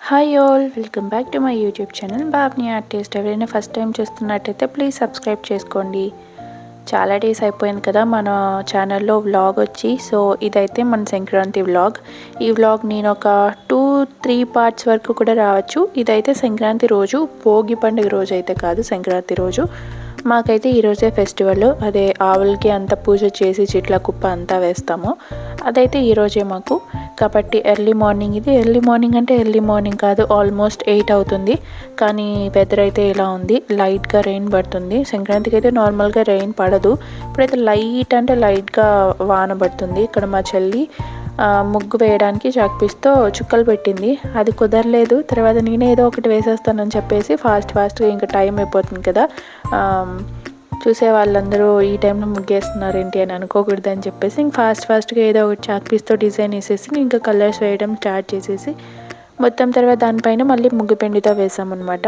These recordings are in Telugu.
Hi all welcome back to my YouTube channel బాబ్ని artist ఎవరైనా ఫస్ట్ టైం చూస్తున్నట్టయితే ప్లీజ్ సబ్స్క్రైబ్ చేసుకోండి. చాలా డేస్ అయిపోయింది కదా మన ఛానల్లో వ్లాగ్ వచ్చి. సో ఇదైతే మన సంక్రాంతి వ్లాగ్ ఈ వ్లాగ్ నేను ఒక టూ త్రీ పార్ట్స్ వరకు కూడా రావచ్చు. ఇదైతే సంక్రాంతి రోజు భోగి పండుగ రోజు అయితే కాదు సంక్రాంతి రోజు. మాకైతే ఈరోజే ఫెస్టివల్. అదే ఆవులకి అంత పూజ చేసి చెట్ల కుప్ప అంతా వేస్తాము. అదైతే ఈరోజే మాకు. కాబట్టి ఎర్లీ మార్నింగ్ ఇది. ఎర్లీ మార్నింగ్ అంటే ఎర్లీ మార్నింగ్ కాదు ఆల్మోస్ట్ ఎయిట్ అవుతుంది. కానీ వెదర్ అయితే ఇలా ఉంది. లైట్గా రెయిన్ పడుతుంది. సంక్రాంతికి అయితే నార్మల్గా రెయిన్ పడదు. ఇప్పుడైతే లైట్ అంటే లైట్గా వాన పడుతుంది. ఇక్కడ మా చెల్లి ముగ్గు వేయడానికి చాక్పీస్తో చుక్కలు పెట్టింది. అది కుదరలేదు. తర్వాత నేనే ఏదో ఒకటి వేసేస్తానని చెప్పేసి ఫాస్ట్ ఫాస్ట్గా ఇంకా టైం అయిపోతుంది కదా. చూసే వాళ్ళందరూ ఈ టైంలో ముగ్గేస్తున్నారు ఏంటి అని అనుకోకూడదు అని చెప్పేసి ఇంక ఫాస్ట్ ఫాస్ట్గా ఏదో ఒకటి చాక్పీస్తో డిజైన్ వేసేసి ఇంకా కలర్స్ వేయడం స్టార్ట్ చేసేసి మొత్తం తర్వాత దానిపైన మళ్ళీ ముగ్గు పిండితో వేసామన్నమాట.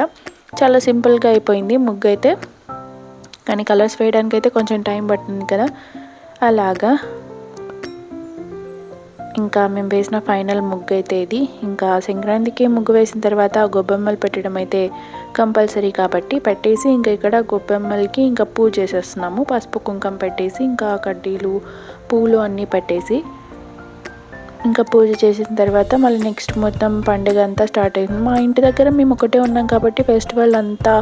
చాలా సింపుల్గా అయిపోయింది ముగ్గు అయితే. కానీ కలర్స్ వేయడానికి అయితే కొంచెం టైం పడుతుంది కదా. అలాగా. ఇంకా మేము వేసిన ఫైనల్ ముగ్గు అయితే ఇది. ఇంకా సంక్రాంతికి ముగ్గు వేసిన తర్వాత గొబ్బెమ్మలు పెట్టడం అయితే కంపల్సరీ కాబట్టి పెట్టేసి ఇంకా ఇక్కడ గొబ్బెమ్మలకి ఇంకా పూజ చేసేస్తున్నాము. పసుపు కుంకం పెట్టేసి ఇంకా కడ్డీలు పూలు అన్నీ పెట్టేసి ఇంకా పూజ చేసిన తర్వాత మళ్ళీ నెక్స్ట్ మొత్తం పండుగ అంతా స్టార్ట్ అయింది. మా ఇంటి దగ్గర మేము ఒకటే ఉన్నాం కాబట్టి ఫెస్టివల్ అంతా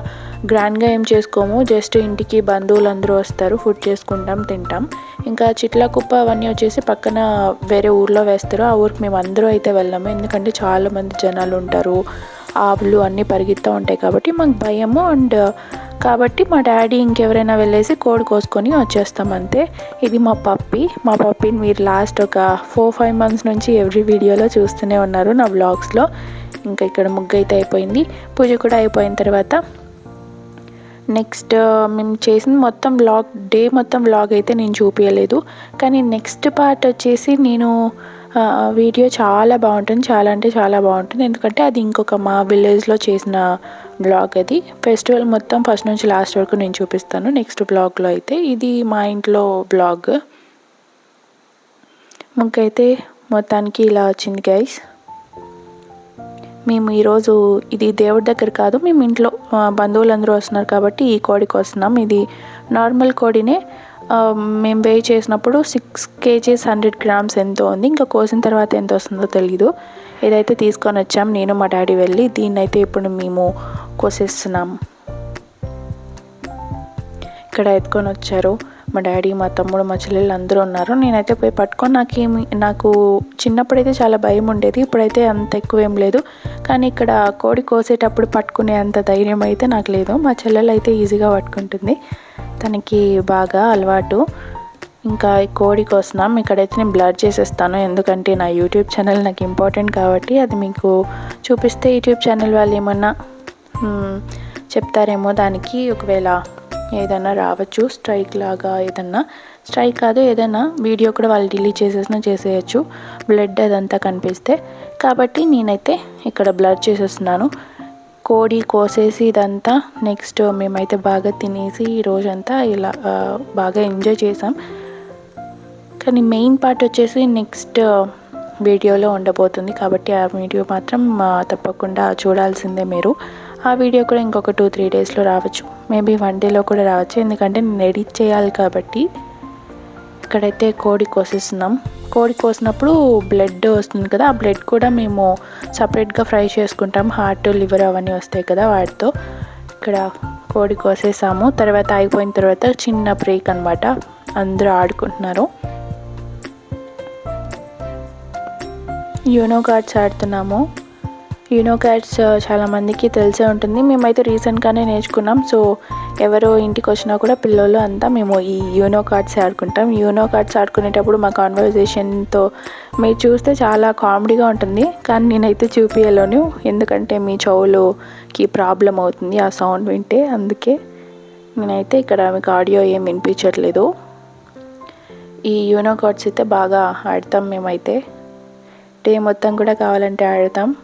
గ్రాండ్గా ఏం చేసుకోము. జస్ట్ ఇంటికి బంధువులు అందరూ వస్తారు ఫుడ్ చేసుకుంటాం తింటాం. ఇంకా చిట్ల కుప్ప అవన్నీ వచ్చేసి పక్కన వేరే ఊర్లో వేస్తారు. ఆ ఊరికి మేము అందరూ అయితే వెళ్ళాము. ఎందుకంటే చాలామంది జనాలు ఉంటారు. ఆవులు అన్నీ పరిగెత్తూ ఉంటాయి కాబట్టి మాకు భయము. అండ్ కాబట్టి మా డాడీ ఇంకెవరైనా వెళ్ళేసి కోడి కోసుకొని వచ్చేస్తాం అంతే. ఇది మా పప్పి. మా పప్పిని మీరు లాస్ట్ ఒక ఫోర్ ఫైవ్ మంత్స్ నుంచి ఎవ్రీ వీడియోలో చూస్తూనే ఉన్నారు నా వ్లాగ్స్లో. ఇంకా ఇక్కడ ముగ్గు అయితే అయిపోయింది. పూజ కూడా అయిపోయిన తర్వాత నెక్స్ట్ మేము చేసిన మొత్తం వ్లాగ్ డే మొత్తం వ్లాగ్ అయితే నేను చూపించలేదు కానీ నెక్స్ట్ పార్ట్ వచ్చేసి నేను వీడియో చాలా బాగుంటుంది. చాలా అంటే చాలా బాగుంటుంది. ఎందుకంటే అది ఇంకొక మా విలేజ్లో చేసిన బ్లాగ్ అది. ఫెస్టివల్ మొత్తం ఫస్ట్ నుంచి లాస్ట్ వరకు నేను చూపిస్తాను. నెక్స్ట్ బ్లాగ్లో అయితే ఇది మా ఇంట్లో బ్లాగ్ మాకైతే మొత్తానికి ఇలా వచ్చింది గైస్ మేము ఈరోజు ఇది దేవుడి దగ్గర కాదు. మేము ఇంట్లో బంధువులందరూ వస్తున్నారు కాబట్టి ఈ కోడికి వస్తున్నాం. ఇది నార్మల్ కోడినే మేము వే చేసినప్పుడు సిక్స్ కేజీస్ హండ్రెడ్ గ్రామ్స్ ఎంతో ఉంది. ఇంకా కోసిన తర్వాత ఎంత వస్తుందో తెలీదు. ఇదైతే తీసుకొని వచ్చాం నేను మా డాడీ వెళ్ళి దీన్ని అయితే ఇప్పుడు మేము కోసేస్తున్నాం. ఇక్కడ ఎత్తుకొని వచ్చారు. మా డాడీ మా తమ్ముడు మా చెల్లెళ్ళు అందరూ ఉన్నారు. నేనైతే పోయి పట్టుకొని నాకేమి నాకు చిన్నప్పుడైతే చాలా భయం ఉండేది. ఇప్పుడైతే అంత ఎక్కువ ఏం లేదు. కానీ ఇక్కడ కోడి కోసేటప్పుడు పట్టుకునే అంత ధైర్యం అయితే నాకు లేదు. మా చెల్లెలు అయితే ఈజీగా పట్టుకుంటుంది. తనకి బాగా అలవాటు. ఇంకా కోడి కోసం ఇక్కడైతే నేను బ్లర్ చేసేస్తాను. ఎందుకంటే నా యూట్యూబ్ ఛానల్ నాకు ఇంపార్టెంట్ కాబట్టి అది మీకు చూపిస్తే యూట్యూబ్ ఛానల్ వాళ్ళు ఏమన్నా చెప్తారేమో దానికి. ఒకవేళ ఏదైనా రావచ్చు స్ట్రైక్ లాగా ఏదన్నా. స్ట్రైక్ కాదు ఏదైనా వీడియో కూడా వాళ్ళు డిలీట్ చేసేసినా చేసేయచ్చు. బ్లడ్ అదంతా కనిపిస్తే. కాబట్టి నేనైతే ఇక్కడ బ్లడ్ చేసేస్తున్నాను. కోడి కోసేసి ఇదంతా నెక్స్ట్ మేమైతే బాగా తినేసి ఈ రోజంతా ఇలా బాగా ఎంజాయ్ చేసాం. కానీ మెయిన్ పార్ట్ వచ్చేసి నెక్స్ట్ వీడియోలో ఉండబోతుంది. కాబట్టి ఆ వీడియో మాత్రం తప్పకుండా చూడాల్సిందే మీరు. ఆ వీడియో కూడా ఇంకొక టూ త్రీ డేస్లో రావచ్చు. మేబీ వన్ డేలో కూడా రావచ్చు. ఎందుకంటే నేను ఎడిట్ చేయాలి కాబట్టి ఇక్కడైతే కోడి కోసేస్తున్నాం. కోడి కోసినప్పుడు బ్లడ్ వస్తుంది కదా ఆ బ్లడ్ కూడా మేము సపరేట్గా ఫ్రై చేసుకుంటాం. హార్ట్ లివర్ అవన్నీ వస్తాయి కదా వాటితో. ఇక్కడ కోడి కోసేసాము. తర్వాత అయిపోయిన తర్వాత చిన్న బ్రేక్ అనమాట అందరూ ఆడుకుంటున్నారు. యూనో కార్డ్స్ ఆడుతున్నాము. యూనో కార్డ్స్ చాలామందికి తెలిసే ఉంటుంది. మేమైతే రీసెంట్గానే నేర్చుకున్నాం. సో ఎవరో ఇంటికి వచ్చినా కూడా పిల్లలు అంతా మేము ఈ యూనో కార్డ్స్ ఆడుకుంటాం. యూనో కార్డ్స్ ఆడుకునేటప్పుడు మా కాన్వర్జేషన్తో మీరు చూస్తే చాలా కామెడీగా ఉంటుంది. కానీ నేనైతే చూపించలేను ఎందుకంటే మీ చెవులోకి ప్రాబ్లం అవుతుంది ఆ సౌండ్ వింటే. అందుకే నేనైతే ఇక్కడ మీకు ఆడియో ఏం వినిపించట్లేదు. ఈ యూనో కార్డ్స్ అయితే బాగా ఆడతాం మేమైతే. డే మొత్తం కూడా కావాలంటే ఆడతాం.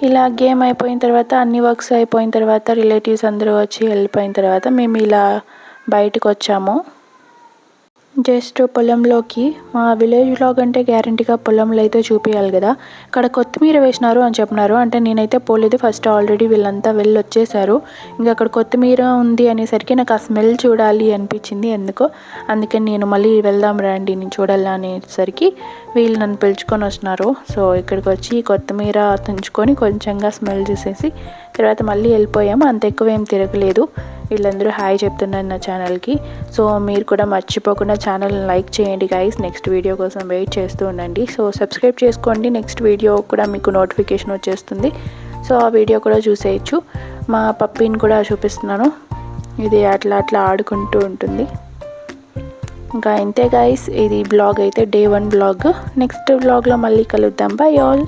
ఇలా గేమ్ అయిపోయిన తర్వాత అన్ని వర్క్స్ అయిపోయిన తర్వాత రిలేటివ్స్ అందరూ వచ్చి వెళ్ళిపోయిన తర్వాత మేము ఇలా బయటకు వచ్చాము జస్ట్ పొలంలోకి మా విలేజ్ కంటే గ్యారంటీగా పొలంలో అయితే చూపించాలి కదా ఇక్కడ కొత్తిమీర వేసినారు అని చెప్పినారు. అంటే నేనైతే పోలేదు. ఫస్ట్ ఆల్రెడీ వీళ్ళంతా వెళ్ళి వచ్చేసారు ఇంకా అక్కడ కొత్తిమీర ఉంది అనేసరికి నాకు ఆ స్మెల్ చూడాలి అనిపించింది ఎందుకో. అందుకని నేను మళ్ళీ వెళ్దాం రండి నేను చూడాలి అనేసరికి వీళ్ళు నన్ను పిలుచుకొని వస్తున్నారు. సో ఇక్కడికి వచ్చి కొత్తిమీర తుంచుకొని కొంచెంగా స్మెల్ చూసేసి తర్వాత మళ్ళీ వెళ్ళిపోయాము. అంత ఎక్కువ ఏం తిరగలేదు. వీళ్ళందరూ హాయ్ చెప్తున్నారు నా ఛానల్కి. సో మీరు కూడా మర్చిపోకుండా ఛానల్ లైక్ చేయండి గైస్ నెక్స్ట్ వీడియో కోసం వెయిట్ చేస్తూ ఉండండి. సో సబ్స్క్రైబ్ చేసుకోండి. నెక్స్ట్ వీడియో కూడా మీకు నోటిఫికేషన్ వచ్చేస్తుంది. సో ఆ వీడియో కూడా చూసేయచ్చు. మా పప్పీని కూడా చూపిస్తున్నాను. ఇది అట్లా అట్లా ఆడుకుంటూ ఉంటుంది. ఇంకా ఇంతే గైస్ ఇది బ్లాగ్ అయితే డే వన్ బ్లాగ్ నెక్స్ట్ బ్లాగ్లో మళ్ళీ కలుద్దాం. By all